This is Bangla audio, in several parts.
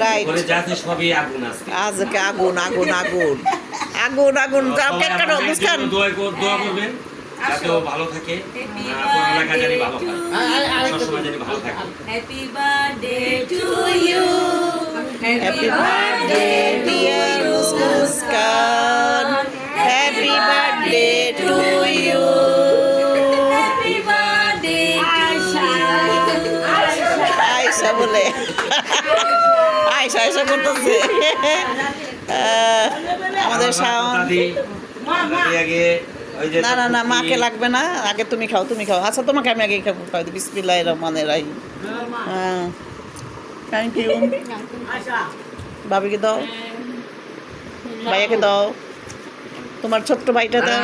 রাইট সবই আগুন আজকে আগুন আগুন আগুন আগুন আগুন আমাদের মুস্কান জন্য দোয়া কর- দোয়া করবেন ভালো থাকে হয়. Happy birthday dear Muskan happy birthday to you Happy birthday to আয়সা বলে আয়সা আয়সা করতেছে। আমাদের শাওন। দাদি দাদি আগে ওই যে না না না মাকে লাগবে না। আগে তুমি খাও তুমি খাও। আচ্ছা তোমাকে আমি আগে খাব খাও বিসমিল্লাহ রহমানের রাহিম। থ্যাংক ইউ ভাবিকে দাও। ভাইয়াকে দাও। তোমার ছোট্ট ভাইটা দাও।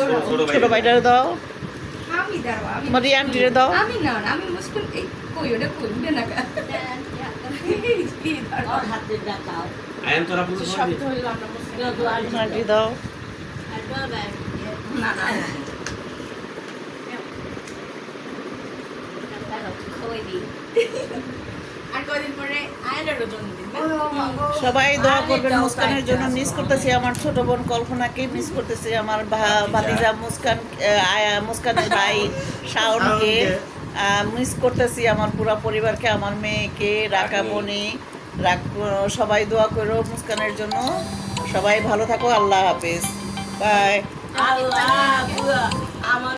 ছোট- ছোট ছোট ভাইটা দাও। আমি দাও আমি- এই আন্টিরে দাও। আমি না আমি মুশকিল এই কই ওটা কই? দে না কা এম তোরা পুরো সব আন্টি দাও। না না আয়নারও জন্মদিন সবাই দোয়া করবেন মুস্কানের জন্য। মিস করতেছি আমার ছোট বোন কল্পনাকে মিস করতেছি আমার ভা- ভাতিজা মুস্কান আয়া মুস্কানের ভাই শাওনকে। মিস করতেছি আমার পুরা পরিবারকে আমার মেয়েকে রাকা বনি। সবাই দোয়া করো মুস্কানের জন্য। সবাই ভালো থাকো আল্লাহ হাফেজ। বাই। আল্লাহ আমার